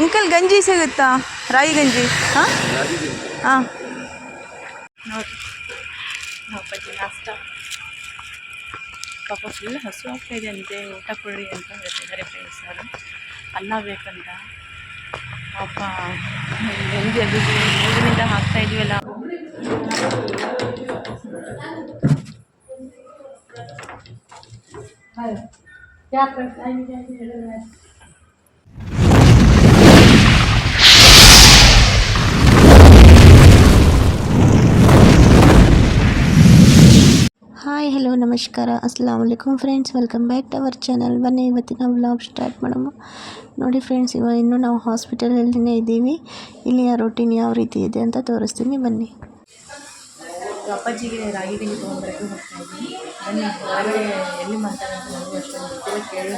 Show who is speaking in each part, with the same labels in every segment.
Speaker 1: Uncle ಗಂಜಿ ಸಿಗುತ್ತಾ? ರಾಗಿ ಗಂಜಿ? ಹಾಂ? ಹಾಂ. ನೋಡಿ. ಅಪ್ಪಾಜಿ ನಾಷ್ಟ ಪಾಪ ಫುಲ್ ಹಸು ಆಗ್ತಾ ಇದೆ ಅಂತೆ, ಊಟ ಕೊಡ್ರಿ ಅಂತ ಹೇಳ್ತಿದ್ದಾರೆ ಫ್ರೆಂಡ್ಸ್ ಅವರು. ಅನ್ನ ಬೇಕಂತ. ಪಾಪ ಗಂಜಿ ಅದು? ಮೂಗಿನಿಂದ ಹಾಕ್ತಾ ಇದೀವಲ್ಲ.
Speaker 2: ಹಾಯ್ ಹಲೋ ನಮಸ್ಕಾರ. ಅಸ್ಲಾಂ ವಲೈಕುಮ್ friends welcome back to our channel. ಬನ್ನಿ ಇವತ್ತಿನ ವ್ಲಾಗ್ ಸ್ಟಾರ್ಟ್ ಮಾಡೋಣ. ನೋಡಿ ಫ್ರೆಂಡ್ಸ್ ಇವಾಗ ಇನ್ನೂ ನಾವು ಹಾಸ್ಪಿಟಲಲ್ಲಿನೇ ಇದ್ದೀವಿ. ಇಲ್ಲಿಯ ರೊಟೀನ್ ಯಾವ ರೀತಿ ಇದೆ ಅಂತ ತೋರಿಸ್ತೀನಿ. ಬನ್ನಿ.
Speaker 1: ಅಪ್ಪಾಜಿಗೆ ರಾಗಿ ತೊಗೊಂಡ್ಬರಕ್ಕೆ ಹೋಗ್ತಾ ಇದ್ದೀನಿ. ಬನ್ನಿ ಹೊರಗಡೆ ಎಲ್ಲಿ ನನಗೂ ಅಷ್ಟೊಂದು ಕೇಳಿ.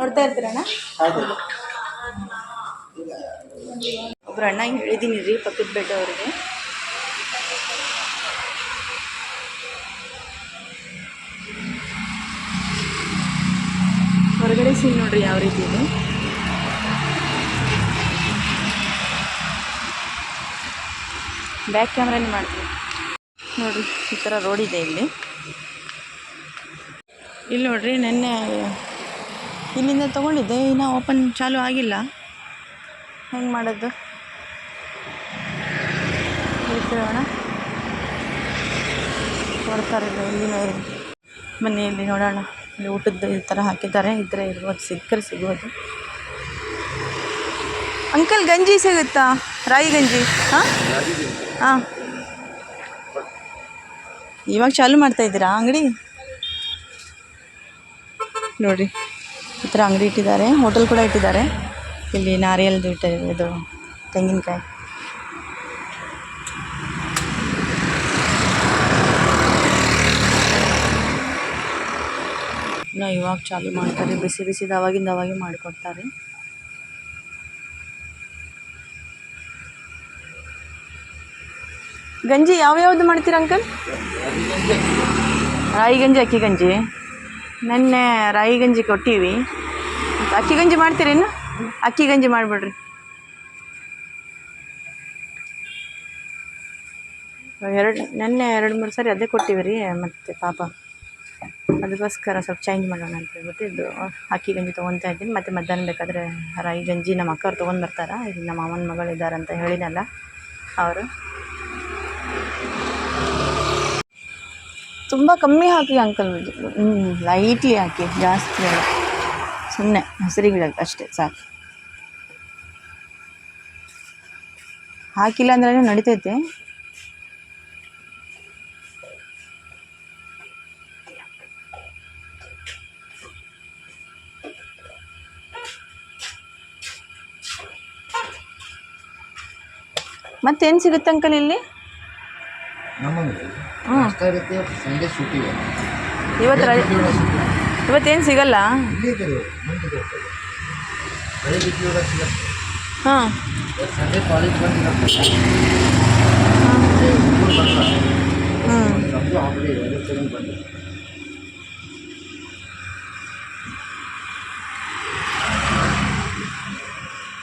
Speaker 1: ನೋಡ್ತಾ ಇರ್ತೀರಣ್ಣ? ಒಬ್ರು ಅಣ್ಣ ಹೇಳಿದ್ದೀನಿ ರೀ ಪಕ್ಕದ ಬೆಡ್ ಅವ್ರಿಗೆ ಹೊರಗಡೆ ಸೀನ್ ನೋಡ್ರಿ ಯಾವ ರೀತಿ ಇದೆ. ಬ್ಯಾಕ್ ಕ್ಯಾಮ್ರಾನೇ ಮಾಡ್ತೀವಿ. ನೋಡಿರಿ, ಈ ಥರ ರೋಡ್ ಇದೆ ಇಲ್ಲಿ. ಇಲ್ಲಿ ನೋಡ್ರಿ ನೆನ್ನೆ ಇಲ್ಲಿಂದ ತೊಗೊಂಡಿದ್ದೆ, ಇನ್ನೂ ಓಪನ್ ಚಾಲು ಆಗಿಲ್ಲ. ಹೆಂಗೆ ಮಾಡೋದು? ಕೊಡ್ತಾರಿಲ್ಲ ಇಲ್ಲಿ ಮನೆಯಲ್ಲಿ ಇಲ್ಲಿ ನೋಡೋಣ. ಇಲ್ಲಿ ಊಟದ ಈ ಥರ ಹಾಕಿದ್ದಾರೆ. ಇದ್ರೆ ಇರ್ಬೋದು, ಸಿಕ್ಕರೆ ಸಿಗ್ಬೋದು. ಅಂಕಲ್, ಗಂಜಿ ಸಿಗುತ್ತಾ? ರಾಗಿ ಗಂಜಿ, ಹಾಂ? ಹಾಂ. ಇವಾಗ ಚಾಲು ಮಾಡ್ತಾ ಇದ್ದೀರಾ ಅಂಗಡಿ? ನೋಡಿ, ಈ ಥರ ಅಂಗಡಿ ಇಟ್ಟಿದ್ದಾರೆ. ಹೋಟೆಲ್ ಕೂಡ ಇಟ್ಟಿದ್ದಾರೆ. ಇಲ್ಲಿ ನಾರಿಯಲ್ದು ಇಟ್ಟ ಇದು ತೆಂಗಿನಕಾಯಿ. ಇನ್ನು ಇವಾಗ ಚಾಲು ಮಾಡ್ತಾರೆ, ಬಿಸಿ ಬಿಸಿದು ಅವಾಗಿಂದ ಅವಾಗೆ ಮಾಡಿಕೊಡ್ತಾರೆ. ಗಂಜಿ ಯಾವ್ಯಾವ್ದು ಮಾಡ್ತೀರ ಅಂಕಲ್? ರಾಗಿ ಗಂಜಿ, ಅಕ್ಕಿ ಗಂಜಿ. ನೆನ್ನೆ ರಾಗಿ ಗಂಜಿ ಕೊಟ್ಟೀವಿ. ಅಕ್ಕಿ ಗಂಜಿ ಮಾಡ್ತೀರೇನು ಅಕ್ಕಿ ಗಂಜಿ ಮಾಡಿಬಿಡ್ರಿ. ಎರಡು, ನೆನ್ನೆ ಎರಡು, ಮೂರು ಸಾರಿ ಅದೇ ಕೊಟ್ಟಿವಿ ರೀ, ಮತ್ತು ಪಾಪ ಅದಕ್ಕೋಸ್ಕರ ಸ್ವಲ್ಪ ಚೇಂಜ್ ಮಾಡೋಣ ಅಂತ ಹೇಳ್ಬಿಟ್ಟು ಇದು ಅಕ್ಕಿ ಗಂಜಿ ತೊಗೊತಾ ಇದ್ದೀನಿ. ಮತ್ತು ಮಧ್ಯಾಹ್ನ ಬೇಕಾದರೆ ರಾಗಿ ಗಂಜಿ ನಮ್ಮ ಅಕ್ಕವ್ರು ತೊಗೊಂಡು ಬರ್ತಾರೆ? ಇಲ್ಲಿ ನಮ್ಮ ಮಾವನ ಮಗಳಿದ್ದಾರೆ ಅಂತ ಹೇಳಿನಲ್ಲ ಅವರು. ತುಂಬ ಕಮ್ಮಿ ಹಾಕಿ ಅಂಕಲ್ ಹ್ಞೂ ಲೈಟ್ಲಿ ಹಾಕಿ, ಜಾಸ್ತಿ ಅಲ್ಲ ಸುಮ್ಮನೆ ಹಸಿರಿಗಿಡಕ್ಕೆ ಅಷ್ಟೇ, ಸಾಕು. ಹಾಕಿಲ್ಲ ಅಂದ್ರೆ ನಡಿತೈತೆ. ಮತ್ತೇನು ಸಿಗುತ್ತೆ ಅಂಕಲ್ ಇಲ್ಲಿ? ಹ್ಞೂ
Speaker 3: ಸಂಡೇ ಸೂಟಿ
Speaker 1: ಇವತ್ತು ರಜೆ ಇವತ್ತೇನು ಸಿಗಲ್ಲ? ಹಾಂ.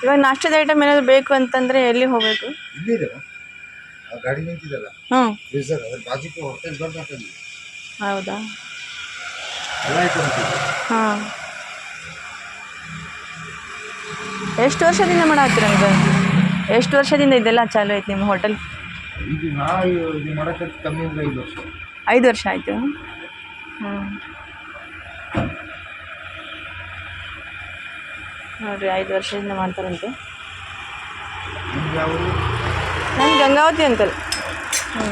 Speaker 1: ಇವಾಗ ನಾಷ್ಟದ ಐಟಮ್ ಏನಾದರೂ ಬೇಕು ಅಂತಂದರೆ ಎಲ್ಲಿ ಹೋಗಬೇಕು?
Speaker 3: ಇಲ್ಲಿದೆ ಆ ಗಾಡಿ ನಿಂತಿದೆಲ್ಲ.
Speaker 1: ಹಾಂ.
Speaker 3: ಫ್ರೀಸರ್ ಅದ್ರ ಬಾಜುಕ್ಕೆ ಹೋಟೆಲ್ ಬಂದಲ್ಲಿ
Speaker 1: ಹೌದಾ?
Speaker 3: ಎಲ್ಲ ಆಯ್ತು ಇದೆ
Speaker 1: ಹಾಂ. ಎಷ್ಟು ವರ್ಷದಿಂದ ಮಾಡತ್ತೀರ ಅಂಕಲ್ ಎಷ್ಟು ವರ್ಷದಿಂದ ಇದೆಲ್ಲ ಚಾಲು ಐತೆ ನಿಮ್ಮ ಹೋಟೆಲ್?
Speaker 3: ಇದು ನಾ ಇದು ಮಾಡಕ್ಕೆ ಕಮ್ಮಿ ಅಂದ್ರೆ ಐದು ವರ್ಷ.
Speaker 1: ಐದು ವರ್ಷ ಆಯಿತು. ಹ್ಞೂ ನೋಡಿರಿ ಐದು ವರ್ಷದಿಂದ ಮಾಡ್ತಾರಂತೆ.
Speaker 3: ನಿಮ್ಗೆ ಯಾವ ಊರು?
Speaker 1: ನಾನು ಗಂಗಾವತಿ ಅಂತಲ್ಲ. ಹ್ಞೂ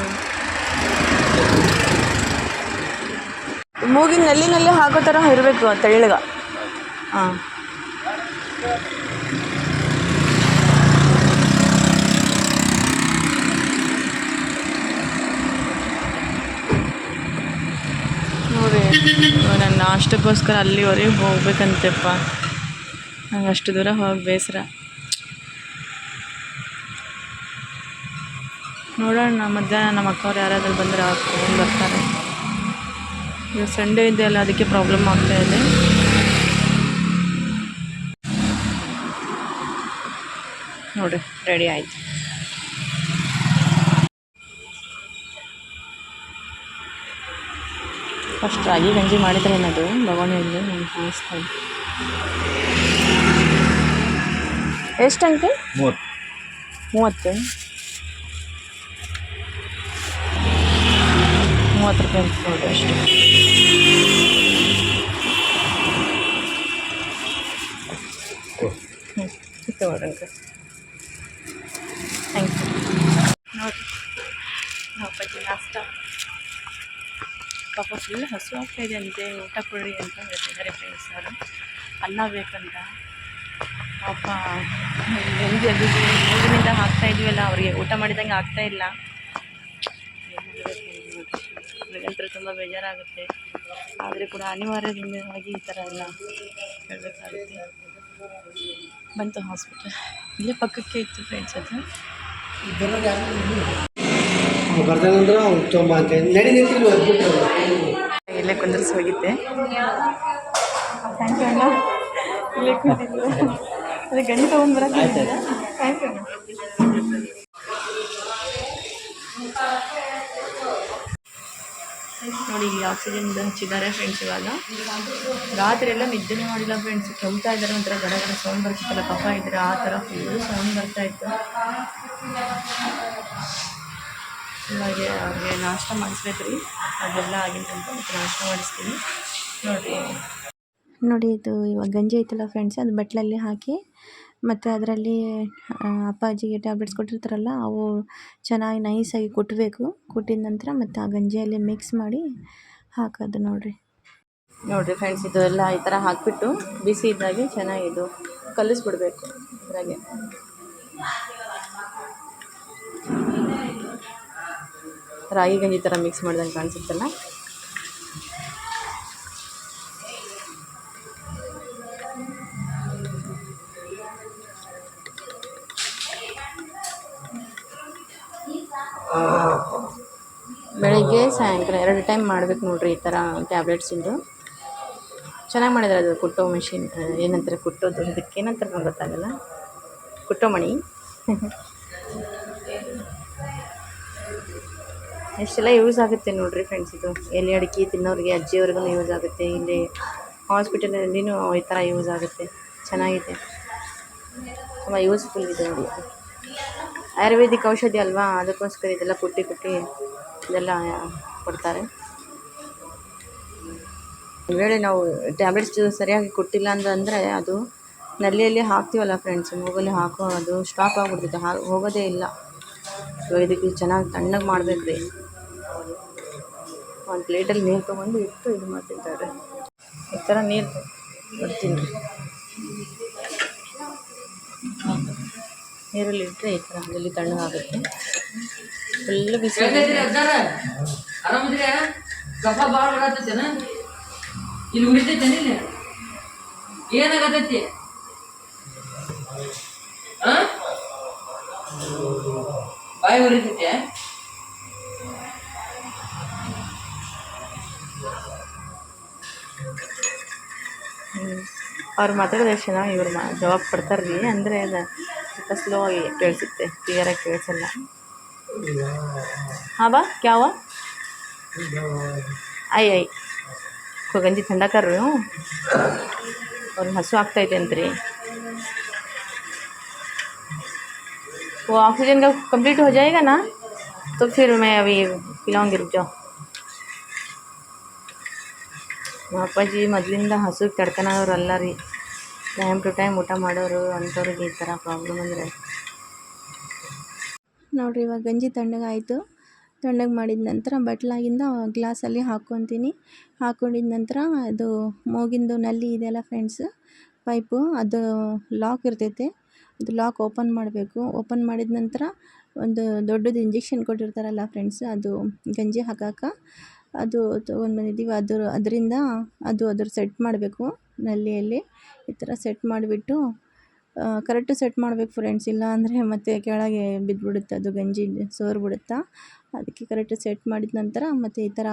Speaker 1: ಮೂಗಿನ ನೆಲ್ಲಿನಲ್ಲಿ ಹಾಕೋ ಥರ ಇರಬೇಕು ತೆಳ್ಳಗ. ಹಾಂ. ನೋಡಿ, ನನ್ನ ನಾಷ್ಟಕ್ಕೋಸ್ಕರ ಅಲ್ಲಿವರೆಗೆ ಹೋಗ್ಬೇಕಂತೆಪ್ಪ. ನಂಗೆ ಅಷ್ಟು ದೂರ ಹೋಗಿ ಬೇಸರ. ನೋಡೋಣ ಮಧ್ಯಾಹ್ನ ನಮ್ಮ ಅಕ್ಕವ್ರು ಯಾರಾದರೂ ಬಂದರೆ ಅವ್ರು ತೊಗೊಂಡು ಬರ್ತಾರೆ. ಇವಾಗ ಸಂಡೇ ಇದೆ ಅಲ್ಲ ಅದಕ್ಕೆ ಪ್ರಾಬ್ಲಮ್ ಆಗ್ತಾ ಇದೆ. ನೋಡಿ ರೆಡಿ ಆಯಿತು. ಫಸ್ಟ್ ರಾಗಿ ಗಂಜಿ ಮಾಡಿದ್ರೆ ಏನದು? ಬಗೋಣಿಯಲ್ಲಿ ನಂಗೆ ಎಷ್ಟು
Speaker 3: ಮೂವತ್ತು.
Speaker 1: ಮೂವತ್ತು? ಮೂವತ್ತು ರೂಪಾಯಿ ಅಷ್ಟು ಹ್ಞೂ ಥ್ಯಾಂಕ್ ಯು ನೋಡಿ ಅಪ್ಪಾಜಿ ನಾಷ್ಟ ಪಾಪ ಫುಲ್ ಹಸು ಆಗ್ತಾ ಇದೆ ಅಂತೆ ಊಟ ಕೊಡ್ರಿ ಅಂತ ಹೇಳ್ತಿದ್ದಾರೆ ಫ್ರೆಂಡ್ಸ್ ಅವರು ಅನ್ನ ಬೇಕಂತ ಪಾಪ ಹೆಂಗೆ ಮೂಗಿನಿಂದ ಹಾಕ್ತಾ ಇದೀವಲ್ಲ ಅವರಿಗೆ ಊಟ ಮಾಡಿದಂಗೆ ಆಗ್ತಾ ನನಗಂತೂ ತುಂಬ ಬೇಜಾರಾಗುತ್ತೆ. ಆದರೆ ಕೂಡ ಅನಿವಾರ್ಯದಿಂದಾಗಿ ಈ ಥರ ಎಲ್ಲ ಹೇಳಬೇಕಾಗುತ್ತೆ. ಬಂತು ಹಾಸ್ಪಿಟಲ್ ಇಲ್ಲೇ ಪಕ್ಕಕ್ಕೆ ಇತ್ತು ಫ್ರೆಂಡ್ಸ್ ಅದು ಇಲ್ಲೇ ಕುಂದರ್ಸಿ ಹೋಗಿದ್ದೆ. ಥ್ಯಾಂಕ್ ಯು ಅಣ್ಣ. ಇಲ್ಲೇ ಕುಂತಿದ್ರು ಅದೇ ಗಂಡು ತೊಗೊಂಡ್ಬರಕ್ಕೆ ಥ್ಯಾಂಕ್ ಯು ಇಲ್ಲಿ ಆಕ್ಸಿಜನ್ ಹಚ್ಚಿದ್ದಾರೆ ಫ್ರೆಂಡ್ಸ್ ಇವಾಗ. ರಾತ್ರಿ ಎಲ್ಲ ನಿದ್ದೆನೇ ಮಾಡಿಲ್ಲ ಫ್ರೆಂಡ್ಸ್ ಕೆಲ್ತಾ ಇದ್ದಾರೆ ಒಂಥರ ಗಡ ಸೌಂಡ್ ಬರ್ತಿತ್ತಲ್ಲ, ಕಫ ಇದ್ರೆ ಆ ಥರ ಫುಲ್ ಸೌಂಡ್ ಬರ್ತಾ ಇತ್ತು. ಹಾಗೆ ಅವ್ರಿಗೆ ನಾಷ್ಟ ಮಾಡಿಸ್ಬೇಕು ರೀ ಅದೆಲ್ಲ ಆಗಿಲ್ಲ ಮತ್ತೆ ನಾಷ್ಟ ಮಾಡಿಸ್ತೀನಿ. ನೋಡಿರಿ.
Speaker 2: ನೋಡಿ, ಇದು ಇವಾಗ ಗಂಜಿ ಐತಲ್ಲ ಫ್ರೆಂಡ್ಸ್ ಅದು ಬಟ್ಲಲ್ಲಿ ಹಾಕಿ ಮತ್ತು ಅದರಲ್ಲಿ ಅಪ್ಪಾಜಿಗೆ ಟ್ಯಾಬ್ಲೆಟ್ಸ್ ಕೊಟ್ಟಿರ್ತಾರಲ್ಲ, ಅವು ಚೆನ್ನಾಗಿ ನೈಸಾಗಿ ಕುಟ್ಟಬೇಕು ಕುಟ್ಟಿದ ನಂತರ ಮತ್ತು ಆ ಗಂಜಿಯಲ್ಲಿ ಮಿಕ್ಸ್ ಮಾಡಿ ಹಾಕೋದು ನೋಡಿರಿ.
Speaker 1: ನೋಡಿರಿ ಫ್ರೆಂಡ್ಸ್ ಇದು ಎಲ್ಲ ಈ ಥರ ಹಾಕಿಬಿಟ್ಟು ಬಿಸಿ ಇದ್ದಾಗೆ ಚೆನ್ನಾಗಿ ಇದು ಕಲಿಸ್ಬಿಡ್ಬೇಕು ಇದ್ರಾಗೆ. ರಾಗಿ ಗಂಜಿ ಥರ ಮಿಕ್ಸ್ ಮಾಡ್ದಂಗೆ ಕಾಣಿಸುತ್ತಲ್ಲ? ಸಾಯಂಕಾಲ ಎರಡು ಟೈಮ್ ಮಾಡ್ಬೇಕು ನೋಡ್ರಿ ಈ ಥರ ಟ್ಯಾಬ್ಲೆಟ್ಸಿಂದು ಚೆನ್ನಾಗಿ ಮಾಡಿದ್ದಾರೆ ಅದು ಕುಟ್ಟೋ ಮಿಷಿನ್ ಏನಂತಾರೆ ಕುಟ್ಟೋದು ಇದಕ್ಕೆ ಏನಂತಾರೆ ನಂಗೆ ಗೊತ್ತಾಗಲ್ಲ. ಕುಟ್ಟೋ ಮಣಿ. ಎಷ್ಟೆಲ್ಲ ಯೂಸ್ ಆಗುತ್ತೆ ನೋಡ್ರಿ ಫ್ರೆಂಡ್ಸ್ ಇದು. ಎಲೆ ಅಡಿಕೆ ತಿನ್ನೋರಿಗೆ, ಅಜ್ಜಿಯವ್ರಿಗೂ ಯೂಸ್ ಆಗುತ್ತೆ. ಇಲ್ಲಿ ಹಾಸ್ಪಿಟಲಲ್ಲಿನೂ ಈ ಥರ ಯೂಸ್ ಆಗುತ್ತೆ. ಚೆನ್ನಾಗಿದೆ. ತುಂಬ ಯೂಸ್ಫುಲ್ ಇದೆ ನೋಡಿ. ಆಯುರ್ವೇದಿಕ್ ಔಷಧಿ ಅಲ್ವಾ? ಅದಕ್ಕೋಸ್ಕರ ಇದೆಲ್ಲ ಕುಟ್ಟಿ ಕುಟ್ಟಿ ಇದೆಲ್ಲ ಕೊಡ್ತಾರೆ. ಒಂದು ವೇಳೆ ನಾವು ಟ್ಯಾಬ್ಲೆಟ್ಸ್ ಸರಿಯಾಗಿ ಕೊಟ್ಟಿಲ್ಲ ಅಂತಂದರೆ ಅದು ನಲ್ಲಿಯಲ್ಲಿ ಹಾಕ್ತೀವಲ್ಲ ಫ್ರೆಂಡ್ಸ್ ಮೂಗಲ್ಲಿ ಹಾಕೋ ಅದು ಸ್ಟಾಪ್ ಆಗಿಬಿಡ್ತೈತೆ, ಹಾ, ಹೋಗೋದೇ ಇಲ್ಲ. ಇವಾಗ ಇದಕ್ಕೆ ಚೆನ್ನಾಗಿ ತಣ್ಣಗೆ ಮಾಡಬೇಕ್ರಿ ಒಂದು ಪ್ಲೇಟಲ್ಲಿ ನೀರು ತೊಗೊಂಡು ಇಟ್ಟು ಇದು ಮಾಡ್ತಿದ್ದಾರೆ. ಈ ಥರ ನೀರು ಬರ್ತೀನಿ ರೀ. ನೀರಲ್ಲಿ ಇಟ್ಟರೆ ಈ ಥರ ಅಲ್ಲಿ ತಣ್ಣಗಾಗುತ್ತೆ. ಫುಲ್ ಬಿಸಿ
Speaker 4: ಆರಾಮದ್ರಿ? ಕಫ ಭಾಳ ಇಲ್ಲಿ ಇಲ್ಲಿ? ಏನಾಗತೈತಿ? ಬಾಯಿ ಉರಿತೈತೆ?
Speaker 1: ಅವ್ರು ಮಾತಾಡೋದು ಎಷ್ಟು ಚೆನ್ನಾಗಿ ಇವ್ರು ಮಾ ಜವಾಬ್ ಕೊಡ್ತಾರ್ರಿ. ಅಂದರೆ ಅದು ಸ್ವಲ್ಪ ಸ್ಲೋ ಆಗಿ ಕೇಳಿಸುತ್ತೆ. ಕ್ಲಿಯರಾಗಿ ಕೇಳಿಸಲ್ಲ. ಹಾಂ ಬಾ ಕ್ಯಾವ ಆಯ್ ಆಯ್ ಕೊ ಗಂಜಿ ठंडा कर रहे हो ಅವ್ರಿಗೆ ಹಸು ಆಗ್ತೈತೆ ಅಂತ್ರಿ वो ऑक्सीजन का कंप्लीट हो जाएगा ना तो फिर मैं अभी पिलाऊंगी रुक जाओ ನಮ್ಮ ಅಪ್ಪಾಜಿ ಮೊದಲಿಂದ ಹಸುಗೆ ತಡ್ಕೊಳೋರಲ್ಲ ರೀ ಟೈಮ್ ಟು ಟೈಮ್ ಊಟ ಮಾಡೋರು ಅಂಥವ್ರಿಗೆ ಈ ಥರ ಪ್ರಾಬ್ಲಮ್ ಅಂದರೆ
Speaker 2: ನೋಡಿರಿ, ಇವಾಗ ಗಂಜಿ ತಣ್ಣಗಾಯಿತು ತಣ್ಣಗೆ ಮಾಡಿದ ನಂತರ ಬಟ್ಲಾಗಿಂದ ಗ್ಲಾಸಲ್ಲಿ ಹಾಕ್ಕೊತೀನಿ. ಹಾಕ್ಕೊಂಡಿದ ನಂತರ ಅದು ಮೂಗಿಂದು ನಲ್ಲಿ ಇದೆಯಲ್ಲ ಫ್ರೆಂಡ್ಸ್, ಪೈಪು, ಅದು ಲಾಕ್ ಇರ್ತೈತೆ. ಅದು ಲಾಕ್ ಓಪನ್ ಮಾಡಬೇಕು. ಓಪನ್ ಮಾಡಿದ ನಂತರ ಒಂದು ದೊಡ್ಡದು ಇಂಜೆಕ್ಷನ್ ಕೊಟ್ಟಿರ್ತಾರಲ್ಲ ಫ್ರೆಂಡ್ಸ್, ಅದು ಗಂಜಿ ಹಾಕಕ್ಕೆ ಅದು ತೊಗೊಂಡು ಬಂದಿದ್ದೀವಿ. ಅದ್ರ ಅದರಿಂದ ಅದು ಅದ್ರ ಸೆಟ್ ಮಾಡಬೇಕು, ನಲ್ಲಿಯಲ್ಲಿ ಈ ಥರ ಸೆಟ್ ಮಾಡಿಬಿಟ್ಟು
Speaker 1: ಕರೆಕ್ಟು ಸೆಟ್ ಮಾಡಬೇಕು ಫ್ರೆಂಡ್ಸ್ ಇಲ್ಲ ಅಂದರೆ ಮತ್ತೆ ಕೆಳಗೆ ಬಿದ್ದುಬಿಡುತ್ತೆ ಅದು ಗಂಜಿ ಸೋರ್ಬಿಡುತ್ತಾ? ಅದಕ್ಕೆ ಕರೆಕ್ಟ್ ಸೆಟ್ ಮಾಡಿದ ನಂತರ ಮತ್ತು ಈ ಥರ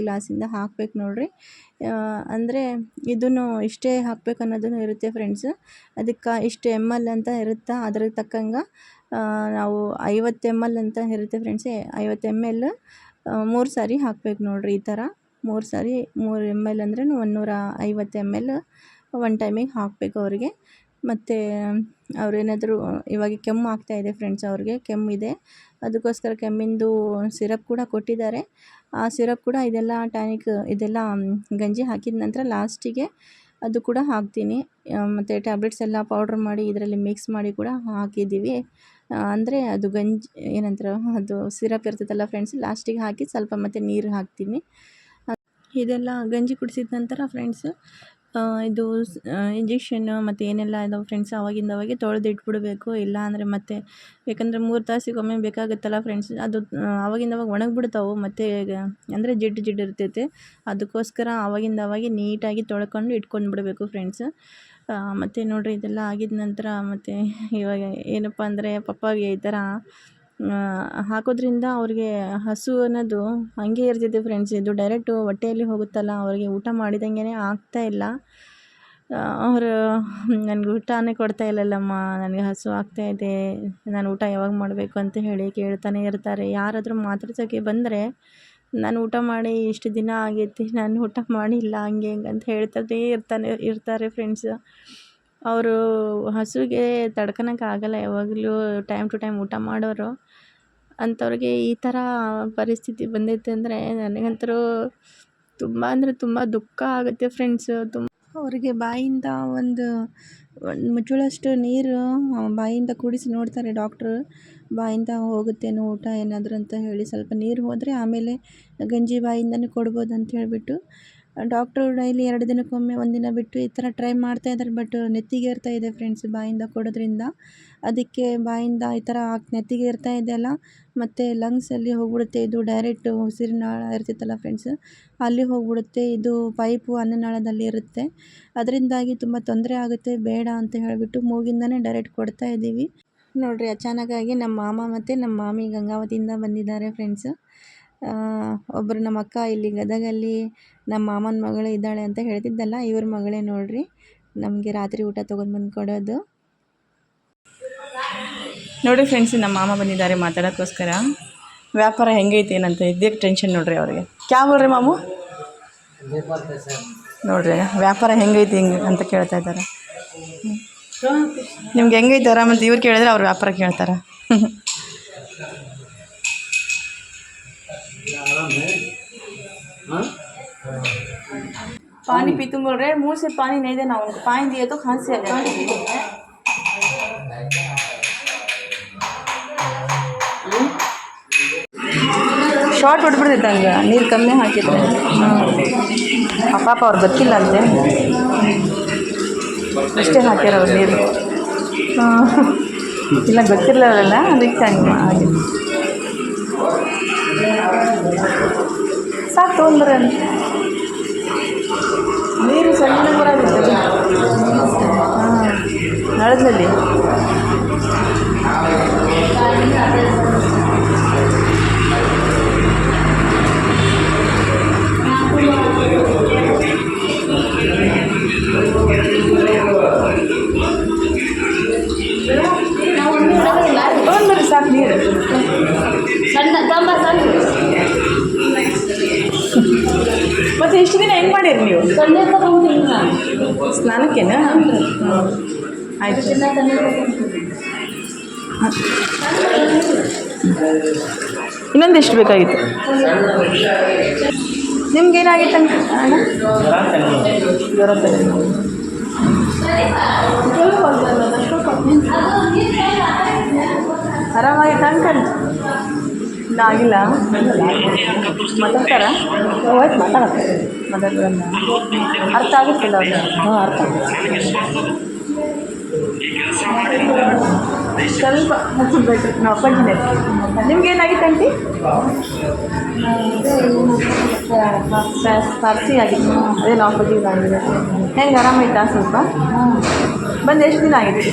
Speaker 1: ಗ್ಲಾಸಿಂದ ಹಾಕ್ಬೇಕು ನೋಡಿರಿ. ಅಂದರೆ ಇದನ್ನು ಇಷ್ಟೇ ಹಾಕ್ಬೇಕು ಅನ್ನೋದನ್ನು ಇರುತ್ತೆ ಫ್ರೆಂಡ್ಸ್ ಅದಕ್ಕೆ ಇಷ್ಟು ಎಂ ಎಲ್ ಅಂತ ಇರುತ್ತೆ? ಅದ್ರ ತಕ್ಕಂಗೆ ನಾವು ಐವತ್ತು ಎಂ ಎಲ್ ಅಂತ ಇರುತ್ತೆ ಫ್ರೆಂಡ್ಸ್ ಐವತ್ತು ಎಂ ಎಲ್ ಮೂರು ಸಾರಿ ಹಾಕ್ಬೇಕು ನೋಡಿರಿ ಈ ಥರ ಮೂರು ಸಾರಿ, ಮೂರು ಎಂ ಎಲ್ ಅಂದ್ರೆ ಒಂದುನೂರ ಐವತ್ತು ಎಂ ಎಲ್ ಒನ್ ಟೈಮಿಗೆ ಹಾಕಬೇಕು ಅವರಿಗೆ. ಮತ್ತು ಅವ್ರೇನಾದರೂ ಇವಾಗ ಕೆಮ್ಮು ಆಗ್ತಾಯಿದೆ ಫ್ರೆಂಡ್ಸ್ ಅವ್ರಿಗೆ ಕೆಮ್ಮಿದೆ ಅದಕ್ಕೋಸ್ಕರ ಕೆಮ್ಮಿಂದು ಸಿರಪ್ ಕೂಡ ಕೊಟ್ಟಿದ್ದಾರೆ. ಆ ಸಿರಪ್ ಕೂಡ ಇದೆಲ್ಲ ಟಾನಿಕ್ ಇದೆಲ್ಲ ಗಂಜಿ ಹಾಕಿದ ನಂತರ ಲಾಸ್ಟಿಗೆ ಅದು ಕೂಡ ಹಾಕ್ತೀನಿ. ಮತ್ತು ಟ್ಯಾಬ್ಲೆಟ್ಸ್ ಎಲ್ಲ ಪೌಡ್ರ್ ಮಾಡಿ ಇದರಲ್ಲಿ ಮಿಕ್ಸ್ ಮಾಡಿ ಕೂಡ ಹಾಕಿದ್ದೀವಿ. ಅಂದರೆ ಅದು ಗಂಜಿ, ಏನಂತಾರೆ, ಅದು ಸಿರಪ್ ಇರ್ತದಲ್ಲ ಫ್ರೆಂಡ್ಸ್ ಲಾಸ್ಟಿಗೆ ಹಾಕಿ ಸ್ವಲ್ಪ ಮತ್ತು ನೀರು ಹಾಕ್ತೀನಿ. ಇದೆಲ್ಲ ಗಂಜಿ ಕುಡಿಸಿದ ನಂತರ ಫ್ರೆಂಡ್ಸ್ ಇದು ಇಂಜೆಕ್ಷನ್ ಮತ್ತು ಏನೆಲ್ಲ ಇದಾವೆ ಫ್ರೆಂಡ್ಸ್ ಅವಾಗಿಂದ ಅವಾಗೆ ತೊಳೆದು ಇಟ್ಬಿಡಬೇಕು. ಇಲ್ಲ ಅಂದರೆ ಮತ್ತೆ ಯಾಕಂದರೆ ಮೂರು ತಾಸಿಗೊಮ್ಮೆ ಬೇಕಾಗುತ್ತಲ್ಲ ಫ್ರೆಂಡ್ಸ್ ಅದು ಅವಾಗಿಂದ ಅವಾಗ ಒಣಗಿಬಿಡ್ತಾವೆ. ಮತ್ತು ಅಂದರೆ ಜಿಡ್ಡು ಜಿಡ್ಡು ಇರ್ತೈತೆ. ಅದಕ್ಕೋಸ್ಕರ ಅವಾಗಿಂದ ಅವಾಗೆ ನೀಟಾಗಿ ತೊಳ್ಕೊಂಡು ಇಟ್ಕೊಂಡು ಬಿಡಬೇಕು ಫ್ರೆಂಡ್ಸ್ ಮತ್ತು ನೋಡಿರಿ ಇದೆಲ್ಲ ಆಗಿದ ನಂತರ ಮತ್ತು ಇವಾಗ ಏನಪ್ಪ ಅಂದರೆ ಪಪ್ಪಾಗೆ ಈ ಥರ ಹಾಕೋದ್ರಿಂದ ಅವ್ರಿಗೆ ಹಸು ಅನ್ನೋದು ಹಂಗೆ ಇರ್ತಿದೆ ಫ್ರೆಂಡ್ಸ್ ಇದು ಡೈರೆಕ್ಟು ಹೊಟ್ಟೆಯಲ್ಲಿ ಹೋಗುತ್ತಲ್ಲ, ಅವ್ರಿಗೆ ಊಟ ಮಾಡಿದಂಗೆ ಇಲ್ಲ. ಅವರು ನನಗೆ ಊಟನೇ ಕೊಡ್ತಾ ಇಲ್ಲಲ್ಲಮ್ಮ, ನನಗೆ ಹಸು ಇದೆ, ನಾನು ಊಟ ಯಾವಾಗ ಮಾಡಬೇಕು ಅಂತ ಹೇಳಿ ಕೇಳ್ತಾನೆ ಇರ್ತಾರೆ. ಯಾರಾದರೂ ಮಾತಾಡ್ಸೋಕ್ಕೆ ಬಂದರೆ, ನಾನು ಊಟ ಮಾಡಿ ಇಷ್ಟು ದಿನ ಆಗೈತಿ, ನಾನು ಊಟ ಮಾಡಿಲ್ಲ, ಹಂಗೆ ಹಿಂಗೆ ಅಂತ ಹೇಳ್ತಾನೇ ಇರ್ತಾನೆ, ಇರ್ತಾರೆ ಫ್ರೆಂಡ್ಸ್ ಅವರು ಹಸುವಿಗೆ ತಡ್ಕೊಳಕ್ಕಾಗಲ್ಲ ಯಾವಾಗಲೂ ಟೈಮ್ ಟು ಟೈಮ್ ಊಟ ಮಾಡೋರು. ಅಂಥವ್ರಿಗೆ ಈ ಥರ ಪರಿಸ್ಥಿತಿ ಬಂದೈತೆ ಅಂದರೆ ನನಗಂತೂ ತುಂಬ ಅಂದರೆ ತುಂಬ ದುಃಖ ಆಗುತ್ತೆ ಫ್ರೆಂಡ್ಸ್ ತುಂಬ ಅವರಿಗೆ ಬಾಯಿಂದ ಒಂದು ಒಂದು ಮುಚ್ಚುಳಷ್ಟು ನೀರು ಬಾಯಿಂದ ಕುಡಿಸಿ ನೋಡ್ತಾರೆ ಡಾಕ್ಟ್ರು ಬಾಯಿಂದ ಹೋಗುತ್ತೇನೋ ಊಟ ಏನಾದರೂ ಅಂತ ಹೇಳಿ ಸ್ವಲ್ಪ ನೀರು ಹೋದರೆ ಆಮೇಲೆ ಗಂಜಿ ಬಾಯಿಂದನೇ ಕೊಡ್ಬೋದು ಅಂತ ಹೇಳಿಬಿಟ್ಟು ಡಾಕ್ಟ್ರು ಡೈಲಿ ಎರಡು ದಿನಕ್ಕೊಮ್ಮೆ ಒಂದಿನ ಬಿಟ್ಟು ಈ ಥರ ಟ್ರೈ ಮಾಡ್ತಾ ಇದ್ದಾರೆ, ಬಟ್ ನೆತ್ತಿಗೆ ಏರ್ತಾ ಇದೆ ಫ್ರೆಂಡ್ಸ್ ಬಾಯಿಂದ ಕೊಡೋದ್ರಿಂದ. ಅದಕ್ಕೆ ಬಾಯಿಂದ ಈ ಥರ ನೆತ್ತಿಗೆ ಏರ್ತಾ ಇದೆಯಲ್ಲ ಮತ್ತು ಲಂಗ್ಸಲ್ಲಿ ಹೋಗ್ಬಿಡುತ್ತೆ. ಇದು ಡೈರೆಕ್ಟು ಉಸಿರಿನಾಳ ಇರ್ತಿತ್ತಲ್ಲ ಫ್ರೆಂಡ್ಸ್, ಅಲ್ಲಿ ಹೋಗ್ಬಿಡುತ್ತೆ. ಇದು ಪೈಪು ಅನ್ನನಾಳದಲ್ಲಿ ಇರುತ್ತೆ. ಅದರಿಂದಾಗಿ ತುಂಬ ತೊಂದರೆ ಆಗುತ್ತೆ, ಬೇಡ ಅಂತ ಹೇಳಿಬಿಟ್ಟು ಮೂಗಿಂದನೇ ಡೈರೆಕ್ಟ್ ಕೊಡ್ತಾ ಇದ್ದೀವಿ. ನೋಡಿರಿ, ಅಚಾನಕ್ಕಾಗಿ ನಮ್ಮ ಮಾಮ ಮತ್ತು ನಮ್ಮ ಮಾಮಿ ಗಂಗಾವತಿಯಿಂದ ಬಂದಿದ್ದಾರೆ ಫ್ರೆಂಡ್ಸ್. ಒಬ್ಬರು ನಮ್ಮ ಅಕ್ಕ ಇಲ್ಲಿ ಗದಗಲ್ಲಿ, ನಮ್ಮ ಮಾಮನ ಮಗಳು ಇದ್ದಾಳೆ ಅಂತ ಹೇಳ್ತಿದ್ದಲ್ಲ, ಇವ್ರ ಮಗಳೇ ನೋಡ್ರಿ. ನಮಗೆ ರಾತ್ರಿ ಊಟ ತೊಗೊಂಡು ಬಂದು ಕೊಡೋದು.
Speaker 4: ನೋಡಿ ಫ್ರೆಂಡ್ಸ್ ನಮ್ಮ ಮಾಮ ಬಂದಿದ್ದಾರೆ ಮಾತಾಡೋಕ್ಕೋಸ್ಕರ. ವ್ಯಾಪಾರ ಹೆಂಗೈತೆ ಏನಂತ ಇದ್ದೇ ಟೆನ್ಷನ್ ನೋಡ್ರಿ ಅವ್ರಿಗೆ. ಕ್ಯಾ ಬೋಲ್ರಿ ಮಾಮು? ನೋಡ್ರಿ, ವ್ಯಾಪಾರ ಹೆಂಗೈತಿ ಹಿಂಗೆ ಅಂತ ಕೇಳ್ತಾ ಇದ್ದಾರೆ. ನಿಮ್ಗೆ ಹೆಂಗೈತೆ ಆರಾಮಂತ ಇವ್ರು ಕೇಳಿದ್ರೆ ಅವ್ರು ವ್ಯಾಪಾರ ಕೇಳ್ತಾರೆ. पानी पी तुम बोल रहे मुंह से पानी नहीं देना उनको पानी दिए तो खांसी आ जाती है ಶಾರ್ಟ್ ಹೊಡ್ಬಿಡ್ತೈತೆ ಹಂಗೆ ನೀರು ಕಮ್ಮಿ ಹಾಕಿದ್ರೆ ಹಾಂ ಆ ಪಾಪ ಅವ್ರು ಗೊತ್ತಿಲ್ಲ ಅಂತೆ ಅಷ್ಟೇ ಹಾಕ್ಯಾರ ಅವ್ರು ನೀರು ಹಾಂ ಇಲ್ಲ ಗೊತ್ತಿರಲಿಲ್ಲ ಅದಕ್ಕೆ ಹಂಗೆ ಹಾಗೆ ಸಾಕು ತೊಗೊಂಡ್ರೆ ನೀರು ಸಣ್ಣ ಬರಾಗುತ್ತೆ ಹಾಂ ನಳದಲ್ಲಿ ಸಾಕು ನೀರು. ಮತ್ತೆ ಇಷ್ಟು ದಿನ ಹೆಂಗೆ ಮಾಡಿರಿ ನೀವು? ಸ್ನಾನಕ್ಕೇನಾ ಆಯ್ತು ಇನ್ನೊಂದು ಎಷ್ಟು ಬೇಕಾಗಿತ್ತು ನಿಮ್ಗೆ ಏನಾಗಿತ್ತು ಅಂತ ಅಣ್ಣ ಜ್ವರ ಆರಾಮಾಗಿ ಆರಾಮಾಗಿತ್ತು ಇನ್ನೂ ಆಗಿಲ್ಲ ಮಾತಾಡ್ತಾರ? ಹೋಯ್ತು ಮಾತಾಡತ್ತೆ ಮಾತಾಡ್ಬಲ್ಲ ಅರ್ಥ ಆಗುತ್ತಿಲ್ಲ ಅವ್ರಿಗೆ. ಹಾಂ ಅರ್ಥ
Speaker 1: ಸ್ವಲ್ಪ ಬೆಟ್ರ್ ನಾವು ಅಪ್ಪಾಜಿನೇ ನಿಮ್ಗೆ ಏನಾಗಿತ್ತು ಅಂಟಿ ಪರ್ಸಿ ಆಗಿತ್ತು. ಅದೇ ನಾವು ಅಪ್ಪಾಜಿಗೆ ಆಗಿದೆ ಹೆಂಗೆ ಆರಾಮಾಯ್ತಾ ಸ್ವಲ್ಪ? ಬಂದು ಎಷ್ಟು ದಿನ ಆಗಿತ್ತು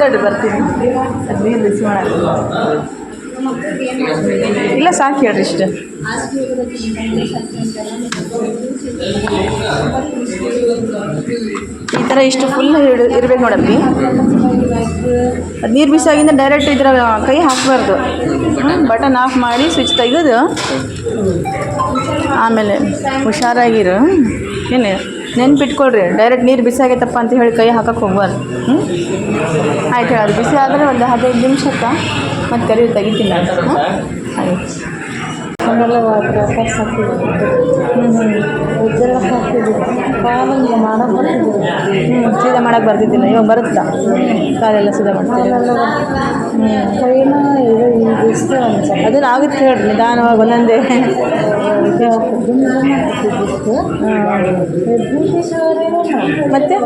Speaker 1: ತಡಿ ಬರ್ತೀನಿ. ಇಲ್ಲ, ಸಾಕು ಹೇಳ್ರಿ ಇಷ್ಟು. ಈ ಥರ ಇಷ್ಟು ಫುಲ್ ಇರ್ಬೇಕು ನೋಡಪ್ಪಿ. ಅದು ನೀರು ಬಿಸಾಗಿಂದ ಡೈರೆಕ್ಟ್ ಇದ್ರ ಕೈ ಹಾಕಬಾರ್ದು. ಬಟನ್ ಆಫ್ ಮಾಡಿ ಸ್ವಿಚ್ ತೆಗೆದು ಆಮೇಲೆ ಹುಷಾರಾಗಿರು. ಏನು ನೆನ್ಪಿಟ್ಕೊಳ್ರಿ. ಡೈರೆಕ್ಟ್ ನೀರು ಬಿಸಿ ಆಗೈತಪ್ಪ ಅಂತ ಹೇಳಿ ಕೈ ಹಾಕಕ್ಕೆ ಹೋಗ್ಬಾರ್ದು. ಹ್ಞೂ ಆಯ್ತು ಹೇಳಿ ಅದು ಬಿಸಿ ಆದರೆ ಒಂದು ಹದಿನೈದು ನಿಮಿಷಕ್ಕ ಮತ್ತು ಕರಿ ತೆಗಿತೀನಿ ಹಾಂ ಆಯ್ತು. ಹ್ಞೂ ಹ್ಞೂ
Speaker 4: ಉಜ್ಜೆಲ್ಲ ಹಾಕ್ತಿದ್ರು ಕಾಲಂಗೆ ಮಾಡೋ ಬರ್ತಿದ್ರು
Speaker 1: ಹ್ಞೂ ಸೀದಾ ಮಾಡಕ್ಕೆ ಬರ್ತಿದ್ದಿಲ್ಲ. ಇವಾಗ ಬರುತ್ತಾ? ಕಾಲೆಲ್ಲ ಸೀದಾ ಮಾಡ್ತೀವಿ ಹ್ಞೂ
Speaker 4: ಕೈನ ಇದು ಇಷ್ಟು ಅನ್ಸಲ್ಲ
Speaker 1: ಅದನ್ನು ಆಗುತ್ತೆ ಹೇಳ್ರಿ ನಿಧಾನವಾಗಿ ಒಂದೊಂದೇ. ಮತ್ತೆ?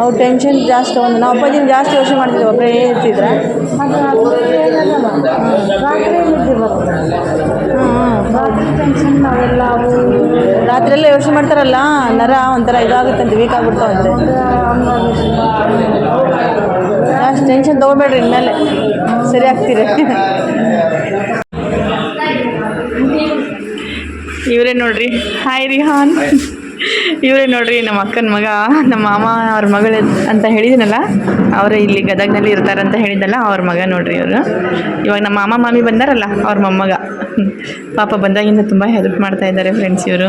Speaker 1: ಅವ್ರು ಟೆನ್ಷನ್ ಜಾಸ್ತಿ ಒಂದು. ನಾವು ಅಪ್ಪಾಜಿನ ಜಾಸ್ತಿ ಯೋಚನೆ ಮಾಡ್ತಿದ್ವಿ ಒಬ್ಬರೇ ಇರ್ತಿದ್ರೆ.
Speaker 4: ರಾತ್ರಿ ರಾತ್ರಿ ಟೆನ್ಷನ್ ನಾವೆಲ್ಲ ಅವು.
Speaker 1: ಎಲ್ಲ ಯೋಚನೆ ಮಾಡ್ತಾರಲ್ಲ ನರ ಒಂಥರ ಇದಾಗುತ್ತಂತೆ ವೀಕ್ ಆಗ್ಬಿಡ್ತಾವಂತೆ ಅಷ್ಟು ಟೆನ್ಷನ್ ತೊಗೊಬೇಡ್ರಿ ಇನ್ಮೇಲೆ. ಸರಿ ಆಗ್ತೀರಿ. ಇವರೇ ನೋಡ್ರಿ? ಹಾಯ್ ರಿಹಾನ್ ಇವರೇ ನೋಡ್ರಿ, ನಮ್ಮ ಅಕ್ಕನ ಮಗ, ನಮ್ಮ ಮಾಮ ಅವ್ರ ಮಗಳು ಅಂತ ಹೇಳಿದಿನಲ್ಲ, ಅವರೇ ಇಲ್ಲಿ ಗದಗ್ನಲ್ಲಿ ಇರ್ತಾರಂತ ಹೇಳಿದ್ದಲ್ಲ, ಅವ್ರ ಮಗ ನೋಡ್ರಿ ಅವರು ಇವಾಗ ನಮ್ಮ ಮಾಮ, ಮಾಮಿ ಬಂದಾರಲ್ಲ, ಅವ್ರ ಮೊಮ್ಮಗ. ಪಾಪ ಬಂದಾಗಿಂದ ತುಂಬ ಹೆಲ್ಪ್ ಮಾಡ್ತಾ ಇದ್ದಾರೆ ಫ್ರೆಂಡ್ಸ್ ಇವರು.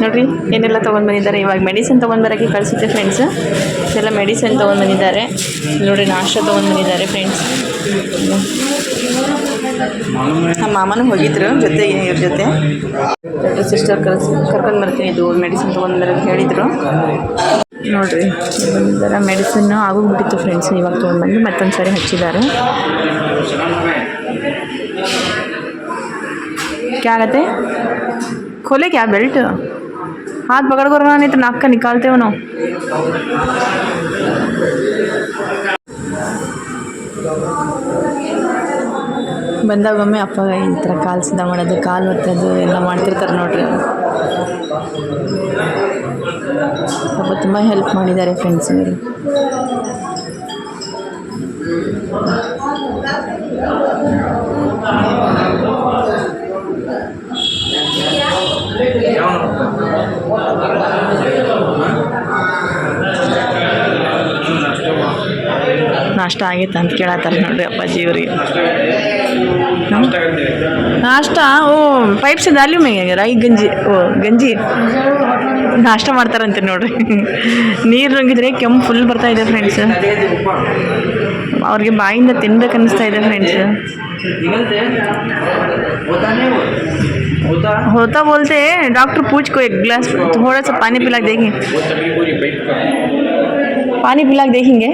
Speaker 1: ನೋಡ್ರಿ ಏನೆಲ್ಲ ತೊಗೊಂಡು ಬಂದಿದ್ದಾರೆ ಇವಾಗ ಮೆಡಿಸಿನ್ ತೊಗೊಂಡು ಬರೋಕ್ಕೆ ಕಳಿಸಿದ್ದೆ ಫ್ರೆಂಡ್ಸ್ ಎಲ್ಲ ಮೆಡಿಸಿನ್ ತೊಗೊಂಡು ಬಂದಿದ್ದಾರೆ ನೋಡ್ರಿ ನಾಷ್ಟ ತೊಗೊಂಡು ಬಂದಿದ್ದಾರೆ ಫ್ರೆಂಡ್ಸ್ ನಮ್ಮ ಮಾಮನೂ ಹೋಗಿದ್ರು ಜೊತೆಗೆ ಇವ್ರ ಜೊತೆ ದೊಡ್ಡ ಸಿಸ್ಟರ್ ಕರ್ಸ್ ಕರ್ಕೊಂಡು ಬರ್ತೀನಿ ಇದು ಮೆಡಿಸಿನ್ ತೊಗೊಂಡು ಬರೋಕ್ಕೆ ಹೇಳಿದರು ನೋಡ್ರಿ ಬಂದಿದ್ದಾರೆ ಮೆಡಿಸಿನ್ನು ಆಗೋಗ್ಬಿಟ್ಟಿತ್ತು ಫ್ರೆಂಡ್ಸ್ ಇವಾಗ ತೊಗೊಂಡ್ಬಂದು ಮತ್ತೊಂದು ಸಾರಿ ಹಚ್ಚಿದ್ದಾರೆ क्या कहते खोले क्या बेल्ट हाथ पकड़ कर नहीं तो नाक का निकालते हो ना ಬಂದಾಗೊಮ್ಮೆ ಅಪ್ಪ ಈ ಥರ ಕಾಲು ಸಿದ್ಧ ಮಾಡೋದು ಕಾಲು ಒತ್ತೋದು ಎಲ್ಲ ಮಾಡ್ತಿರ್ತಾರೆ ನೋಡ್ರಿ ಅವ್ರು. ಪಾಪ ತುಂಬ ಹೆಲ್ಪ್ ಮಾಡಿದ್ದಾರೆ ಫ್ರೆಂಡ್ಸ್ ಇವರು ನಾಷ್ಟ ಆಗೈತೆ ಅಂತ ಕೇಳತ್ತಾರೆ ನೋಡ್ರಿ ಅಪ್ಪಾಜಿ ಇವ್ರಿಗೆ ನಾಷ್ಟ ಓ ಪೈಪ್ से डाली मैं राई ಗಂಜಿ ಓ ಗಂಜಿ ನಾಷ್ಟ ಮಾಡ್ತಾರಂತೆ ನೋಡ್ರಿ ನೀರು ನುಂಗಿದ್ರೆ ಕೆಮ್ಮು ಫುಲ್ ಬರ್ತಾ ಇದೆ ಫ್ರೆಂಡ್ಸ್ ಅವ್ರಿಗೆ ಬಾಯಿಂದ ತಿನ್ಬೇಕು ಅನ್ನಿಸ್ತಾ ಇದೆ ಫ್ರೆಂಡ್ಸ್
Speaker 3: निकलते होता नहीं वो होता
Speaker 1: होता बोलते डॉक्टर पूछ को एक गिलास थोड़ा सा पानी पिला के पानी पिला के देखेंगे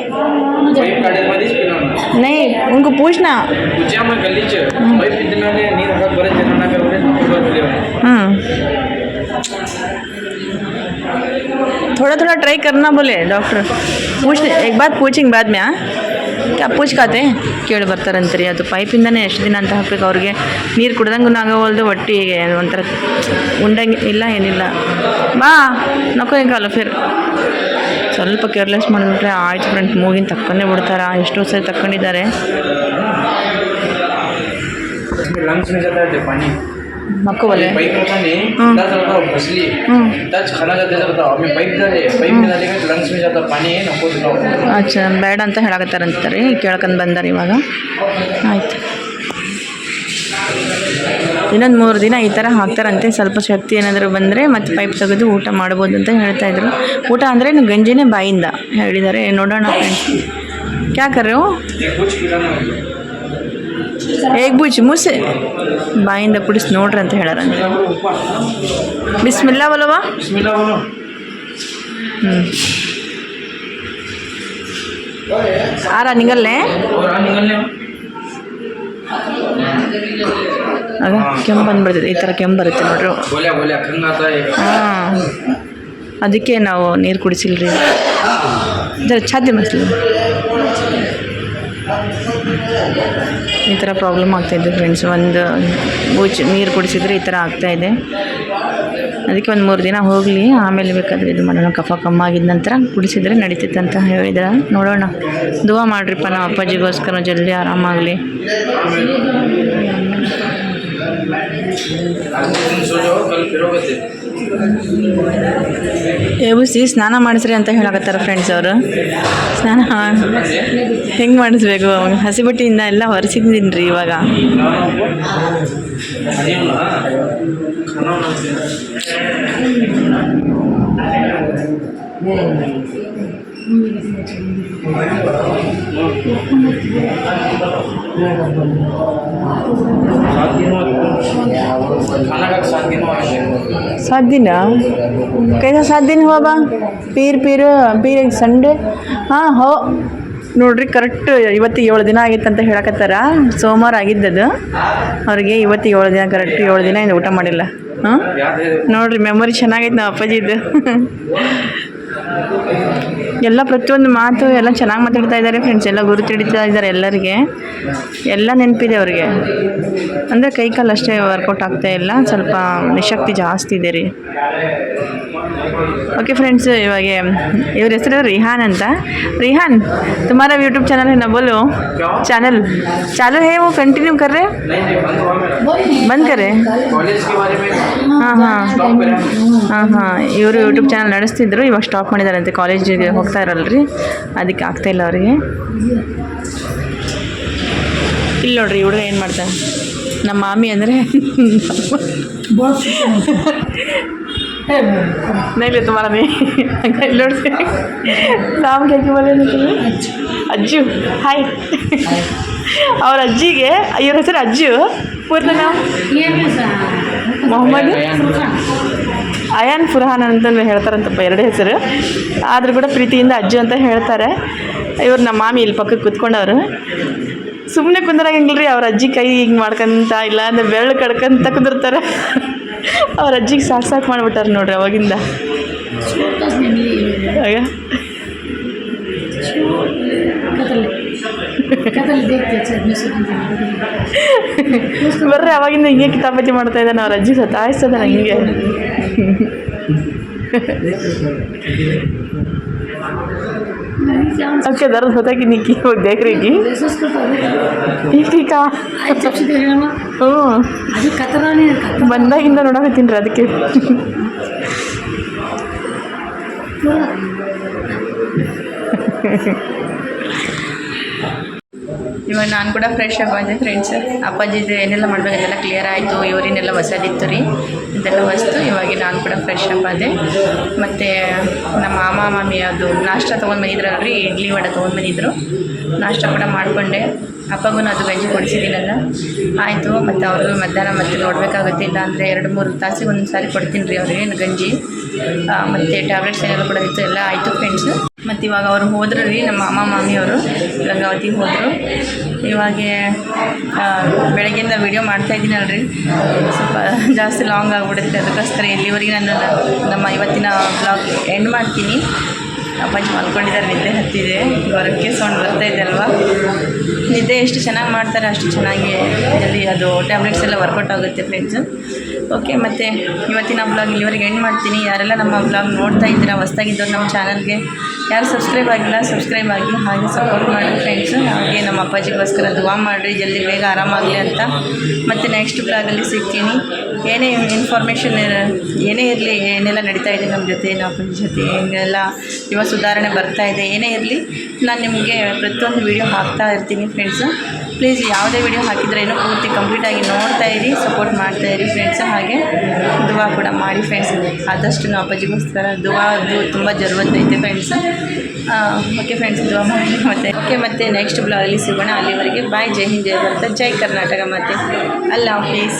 Speaker 3: पाइप काढे मध्येच पिला
Speaker 1: नहीं उनको पूछना
Speaker 3: तुझ्या मग गल्लीच पाईप इथनाले ನೀರು ಹಾಕಕ್ ಬರತ್ತೆ ಜನನಾಗ ಅವರೇ ನಮಗೆ ಬರ್ತಿದ್ದೇವೆ
Speaker 1: हम्म थोड़ा थोड़ा ट्राई करना बोले डॉक्टर पूछ एक बात पूछेंगे बाद में हाँ क्या पूछ ಕಾತೆ ಕೇಳಿ ಬರ್ತಾರಂತ್ರಿ ಅದು ಪೈಪಿಂದನೇ ಎಷ್ಟು ದಿನ ಅಂತ ಹಾಕ್ಬೇಕು ಅವ್ರಿಗೆ ನೀರು ಕುಡ್ದಂಗೂ ಆಗವಲ್ದು ಒಟ್ಟಿಗೆ ಒಂಥರ ಉಂಡಂಗೆ ಇಲ್ಲ ಏನಿಲ್ಲ ಬಾ ನಕೋ ಕಾಲ ಫಿರ್ ಸ್ವಲ್ಪ ಕೇರ್ಲೆಸ್ ಮಾಡಿಬಿಟ್ರೆ ಆಯ್ತು ಫ್ರೆಂಡ್ಸ್ ಮೂಗಿನ ತಕ್ಕೊಂಡೇ ಬಿಡ್ತಾರ? ಎಷ್ಟು ಸರಿ ತಕ್ಕೊಂಡಿದ್ದಾರೆ.
Speaker 3: ಮಕ್ಕವಲ್ಲೇ
Speaker 1: ಅಚ್ಚ ಬೇಡ ಅಂತ ಹೇಳಕತ್ತಾರಂತಾರೆ ಕೇಳ್ಕೊಂಡು ಬಂದಾರೆ ಇವಾಗ. ಆಯ್ತು. ಇನ್ನೊಂದು ಮೂರು ದಿನ ಈ ಥರ ಹಾಕ್ತಾರಂತೆ. ಸ್ವಲ್ಪ ಶಕ್ತಿ ಏನಾದರೂ ಬಂದರೆ ಮತ್ತೆ ಪೈಪ್ ತೆಗೆದು ಊಟ ಮಾಡ್ಬೋದು ಅಂತ ಹೇಳ್ತಾ ಇದ್ರು. ಊಟ ಅಂದರೆ ಗಂಜಿನೇ ಬಾಯಿಂದ ಹೇಳಿದ್ದಾರೆ ನೋಡೋಣ ಫ್ರೆಂಡ್ಸ್
Speaker 3: ಯಾಕರು
Speaker 1: ಹೇಗೆ ಬುಜಿ ಮುಸೆ ಬಾಯಿಂದ ಕುಡಿಸಿ ನೋಡ್ರಿ ಅಂತ ಹೇಳಾರಂತೆ. ಬಿಸ್ಮಿಲ್ಲ ಬಲವ ಹ್ಞೂ ಆರಾ ನಿಗಲ್ಲೇ? ಅಲ್ಲ ಕೆಮ್ಮು ಬಂದ್ಬಿಡ್ತೈತೆ ಈ ಥರ ಕೆಂಪು ಬರುತ್ತೆ ನೋಡ್ರಿ. ಹಾಂ ಅದಕ್ಕೆ ನಾವು ನೀರು ಕುಡಿಸಿಲ್ರಿ. ಇದರ ಛಾತಿ ಮಸಲು ಈ ಥರ ಪ್ರಾಬ್ಲಮ್ ಆಗ್ತಾಯಿದೆ ಫ್ರೆಂಡ್ಸ್ ಒಂದು ಬೂಚ್ ನೀರು ಕುಡಿಸಿದ್ರೆ ಈ ಥರ ಇದೆ. ಅದಕ್ಕೆ ಒಂದು ಮೂರು ದಿನ ಹೋಗಲಿ ಆಮೇಲೆ ಬೇಕಾದರೆ ಇದು ಮಾಡೋಣ. ಕಫ ಕಮ್ಮ ಆಗಿದ ನಂತರ ಕುಡಿಸಿದ್ರೆ ನಡೀತೈತೆ ಅಂತ ಹೇಳಿದ್ರೆ. ನೋಡೋಣ. ದುವಾ ಮಾಡಿರಿಪ್ಪ ನಮ್ಮ ಅಪ್ಪಾಜಿಗೋಸ್ಕರ ಜಲ್ದಿ ಆರಾಮಾಗಲಿ. ಎಬ್ಬಿಸಿ ಸ್ನಾನ ಮಾಡಿಸ್ರಿ ಅಂತ ಹೇಳಕತ್ತಾರ ಫ್ರೆಂಡ್ಸ್ ಅವರು. ಸ್ನಾನ ಹೆಂಗೆ ಮಾಡಿಸ್ಬೇಕು? ಅವಾಗ ಹಸಿ ಬಟ್ಟೆಯಿಂದ ಎಲ್ಲ ಹೊರಸಿದ್ದೀನಿ ರೀ ಇವಾಗ
Speaker 3: सात दिन हुआ खाना का सात दिन हुआ है
Speaker 1: सात दिन कैसा सात दिन हुआ बा ಪೀರ್ ಪೀರ್ ಪೀರ್ ಸಂಡೇ ಹಾಂ ಹೋ ನೋಡ್ರಿ ಕರೆಕ್ಟ್ ಇವತ್ತು ಏಳು ದಿನ ಆಗಿತ್ತು ಅಂತ ಹೇಳಕತ್ತಾರ ಸೋಮವಾರ ಆಗಿದ್ದದು ಅವ್ರಿಗೆ ಇವತ್ತು ಏಳು ದಿನ ಕರೆಕ್ಟ್ ಏಳು ದಿನ ಇಂದ ಊಟ ಮಾಡಿಲ್ಲ ಹಾಂ
Speaker 3: याद है
Speaker 1: ನೋಡ್ರಿ ಮೆಮೊರಿ ಚೆನ್ನಾಗೈತೆ ನಮ್ಮ ಅಪ್ಪಾಜಿದು ಎಲ್ಲ ಪ್ರತಿಯೊಂದು ಮಾತು ಎಲ್ಲ ಚೆನ್ನಾಗಿ ಮಾತಾಡ್ತಾ ಇದ್ದಾರೆ ಫ್ರೆಂಡ್ಸ್ ಎಲ್ಲ ಗುರುತು ಹಿಡಿತಾ ಇದ್ದಾರೆ ಎಲ್ಲರಿಗೆ. ಎಲ್ಲ ನೆನಪಿದೆ ಅವರಿಗೆ. ಅಂದರೆ ಕೈ ಕಾಲು ಅಷ್ಟೇ ವರ್ಕೌಟ್ ಆಗ್ತಾ ಇಲ್ಲ, ಸ್ವಲ್ಪ ನಿಶಕ್ತಿ ಜಾಸ್ತಿ ಇದೆ ರೀ. ಓಕೆ ಫ್ರೆಂಡ್ಸ್ ಇವಾಗ ಇವ್ರ ಹೆಸರು ರಿಹಾನ್ ಅಂತ. ರಿಹಾನ್ ತುಮಾರ
Speaker 3: ಯೂಟ್ಯೂಬ್ ಚಾನಲ್ ನಬಲು ಬೋಲು. ಚಾನಲ್
Speaker 1: ಚಾಲು ಹೇ
Speaker 3: ಕಂಟಿನ್ಯೂ ಕರ್ರೆ? ಬಂದ್ ಕರೆ
Speaker 1: ಹಾಂ ಹಾಂ ಇವರು ಯೂಟ್ಯೂಬ್ ಚಾನಲ್ ನಡೆಸ್ತಿದ್ರು ಇವಾಗ ಸ್ಟಾಪ್ ಮಾಡಿದ್ದಾರೆ ಕಾಲೇಜಿಗೆ ಹೋಗ್ತಾ ಇರಲ್ರಿ. ಅದಕ್ಕೆ ಆಗ್ತಾ ಇಲ್ಲ ಅವರಿಗೆ. ಇಲ್ಲ ನೋಡ್ರಿ ಹುಡುಗ ಏನು ಮಾಡ್ತಾನೆ? ನಮ್ಮ ಮಾಮಿ ಅಂದರೆ ನೈಲಿ ತುಂಬಾ ನೋಡ್ರಿ. ನಾವು ಅಜ್ಜಿ. ಅಜ್ಜು ಹಾಯ್ ಅವ್ರ ಅಜ್ಜಿಗೆ ಇವ್ರ ಹೆಸರು ಅಜ್ಜು. ಪೂರ್ತ ನಾವು ಮೊಹಮ್ಮದ್ ಅಯಾನ್ ಫುರ್ಹಾನ್ ಅಂತ ಹೇಳ್ತಾರಂತಪ್ಪ ಎರಡು ಹೆಸರು. ಆದರೂ ಕೂಡ ಪ್ರೀತಿಯಿಂದ ಅಜ್ಜು ಅಂತ ಹೇಳ್ತಾರೆ. ಇವ್ರು ನಮ್ಮ ಮಾಮಿ ಇಲ್ಲಿ ಪಕ್ಕಕ್ಕೆ ಕುತ್ಕೊಂಡವರು. ಸುಮ್ಮನೆ ಕುಂದ್ರಾಗಂಗಿಲ್ಲ ರೀ ಅವ್ರ ಅಜ್ಜಿ ಕೈ ಹಿಂಗೆ ಮಾಡ್ಕೊಂತ ಇಲ್ಲ ಅಂದ್ರೆ ಬೆರಳು ಕಡ್ಕೊಂತ ಕುಂದಿರ್ತಾರೆ. ಅವ್ರ ಅಜ್ಜಿಗೆ ಸಾಕು ಸಾಕು ಮಾಡಿಬಿಟ್ಟಾರೆ ನೋಡ್ರಿ ಅವಾಗಿಂದ. ಆಗ ಬರ್ರಿ, ಅವಾಗಿಂದ ಹಿಂಗೆ ಕಿತಾಪತಿ ಮಾಡ್ತಾ ಇದ್ದಾನೆ, ಅವ್ರ ಅಜ್ಜಿ ಸತಾಯಿಸ್ತದ ಹಿಂಗೆ ಓಕೆ ದರ್ದ ಹೊತ್ತಾಕಿ ನಿಕ್ಕಿ, ಹೋಗಿ ದೇಕ್ರಿಗೆ ಈಗೀಗ ಹ್ಞೂ. ಬಂದಾಗಿಂದ ನೋಡಕತ್ತೀನಿ ರೀ ಅದಕ್ಕೆ. ಇವಾಗ ನಾನು ಕೂಡ ಫ್ರೆಶ್ ಆಗಿ ಬಂದೆ ಫ್ರೆಂಡ್ಸ್ ಅಪ್ಪಾಜಿದು ಏನೆಲ್ಲ ಮಾಡಬೇಕಂತೆಲ್ಲ ಕ್ಲಿಯರ್ ಆಯಿತು, ಇವರಿನೆಲ್ಲ ಹೊಸದಿತ್ತು ರೀ. ಇದೆಲ್ಲ ವಸ್ತು ಇವಾಗ ನಾನು ಕೂಡ ಫ್ರೆಶ್ ಅಪ್ ಆದೆ ಮತ್ತು ನಮ್ಮ ಮಾಮ, ಮಾಮಿ ಅದು ನಾಷ್ಟ ತೊಗೊಂಡು ಬಂದಿದ್ರಲ್ರಿ, ಇಡ್ಲಿ ವಡೆ ತೊಗೊಂಡು ಬಂದಿದ್ರು. ನಾಷ್ಟ ಕೂಡ ಮಾಡಿಕೊಂಡೆ. ಅಪ್ಪಗೂ ಅದು ಗಂಜಿ ಕೊಡಿಸಿದ್ದೀನಲ್ಲ. ಆಯಿತು, ಮತ್ತು ಅವ್ರಿಗೂ ಮಧ್ಯಾಹ್ನ ಮತ್ತೆ ನೋಡಬೇಕಾಗುತ್ತೆ ಇಲ್ಲ ಅಂದರೆ ಎರಡು ಮೂರು ತಾಸಿಗೆ ಒಂದು ಸಾರಿ ಕೊಡ್ತೀನಿ ರೀ ಅವ್ರಿಗೆ ಗಂಜಿ. ಮತ್ತು ಟ್ಯಾಬ್ಲೆಟ್ಸ್ ಏನೆಲ್ಲ ಕೂಡ ಇತ್ತು, ಎಲ್ಲ ಆಯಿತು ಫ್ರೆಂಡ್ಸ್ ಮತ್ತು ಇವಾಗ ಅವರು ಹೋದ್ರು ರೀ ನಮ್ಮ ಮಾಮ ಮಾಮಿಯವರು. ಗಂಗಾವತಿ ಹೋದರು. ಇವಾಗ ಬೆಳಗ್ಗೆಯಿಂದ ವೀಡಿಯೋ ಮಾಡ್ತಾ ರೀ ಸ್ವಲ್ಪ ಜಾಸ್ತಿ ಲಾಂಗ್ ಆಗಿಬಿಡುತ್ತೆ. ಅದಕ್ಕೋಸ್ಕರ ಇಲ್ಲಿವರೆಗೆ ನಾನು ನಮ್ಮ ಇವತ್ತಿನ ಬ್ಲಾಗ್ ಎಂಡ್ ಮಾಡ್ತೀನಿ. ಅಪ್ಪಾಜಿ ಮಲ್ಕೊಂಡಿದ್ದಾರೆ, ನಿದ್ದೆ ಹತ್ತಿದೆ. ಹೊರಕ್ಕೆ ಸೌಂಡ್ ಬರ್ತಾ ಇದೆ ಅಲ್ವಾ? ನಿದ್ದೆ ಎಷ್ಟು ಚೆನ್ನಾಗಿ ಮಾಡ್ತಾರೆ, ಅಷ್ಟು ಚೆನ್ನಾಗಿ ಅಲ್ಲಿ ಅದು ಟ್ಯಾಬ್ಲೆಟ್ಸ್ ಎಲ್ಲ ವರ್ಕೌಟ್ ಆಗುತ್ತೆ ಫ್ರೆಂಡ್ಸು ಓಕೆ ಮತ್ತು ಇವತ್ತಿನ ಬ್ಲಾಗ್ ಇಲ್ಲಿವರೆಗೆ ಎಂಡ್ ಮಾಡ್ತೀನಿ. ಯಾರೆಲ್ಲ ನಮ್ಮ ಬ್ಲಾಗ್ ನೋಡ್ತಾ ಇದ್ದೀರಾ, ಹೊಸ್ದಾಗಿದ್ದವ್ರು ನಮ್ಮ ಚಾನಲ್ಗೆ ಯಾರು ಸಬ್ಸ್ಕ್ರೈಬ್ ಆಗಿಲ್ಲ ಸಬ್ಸ್ಕ್ರೈಬ್ ಆಗಿ ಹಾಗೆ ಸಪೋರ್ಟ್ ಮಾಡಿ ಫ್ರೆಂಡ್ಸು ಹಾಗೆ ನಮ್ಮ ಅಪ್ಪಾಜಿಗೋಸ್ಕರ ದುವಾ ಮಾಡಿರಿ, ಜಲ್ದಿ ಬೇಗ ಆರಾಮಾಗಲಿ ಅಂತ. ಮತ್ತು ನೆಕ್ಸ್ಟ್ ಬ್ಲಾಗಲ್ಲಿ ಸಿಗ್ತೀನಿ. ಏನೇ ಇನ್ಫಾರ್ಮೇಷನ್ ಏನೇ ಇರಲಿ, ಏನೆಲ್ಲ ನಡೀತಾ ಇದೆ ನಮ್ಮ ಜೊತೆ ನಮ್ಮ ಜೊತೆ, ಹೆಂಗೆಲ್ಲ ಇವಾಗ ಸುಧಾರಣೆ ಬರ್ತಾ ಇದೆ, ಏನೇ ಇರಲಿ, ನಾನು ನಿಮಗೆ ಪ್ರತಿಯೊಂದು ವಿಡಿಯೋ ಹಾಕ್ತಾ ಇರ್ತೀನಿ ಫ್ರೆಂಡ್ಸು ಪ್ಲೀಸ್ ಯಾವುದೇ ವಿಡಿಯೋ ಹಾಕಿದ್ರೇನು ಪೂರ್ತಿ ಕಂಪ್ಲೀಟಾಗಿ ನೋಡ್ತಾ ಇರಿ ಸಪೋರ್ಟ್ ಮಾಡ್ತಾ ಇರಿ ಫ್ರೆಂಡ್ಸು ಹಾಗೆ. ದುವಾ ಕೂಡ ಮಾಡಿ ಫ್ರೆಂಡ್ಸ್ ಆದಷ್ಟು ನಾವು ಅಪ್ಪಾಜಿಗೋಸ್ಕರ ದುವಾ ಅದು ತುಂಬ ಐತೆ ಫ್ರೆಂಡ್ಸ್ ಓಕೆ ಫ್ರೆಂಡ್ಸ್ ದುವಾ ಮಾಡಿ ಮತ್ತೆ. ಓಕೆ ಮತ್ತೆ ನೆಕ್ಸ್ಟ್ ಬ್ಲಾಗಲ್ಲಿ ಸಿಗೋಣ. ಅಲ್ಲಿವರೆಗೆ ಬಾಯ್ ಜೈ ಹಿಂದ್, ಜೈ ಭಾರತ. ಜೈ ಕರ್ನಾಟಕ ಮತ್ತೆ. ಅಲ್ಲ ಪ್ಲೀಸ್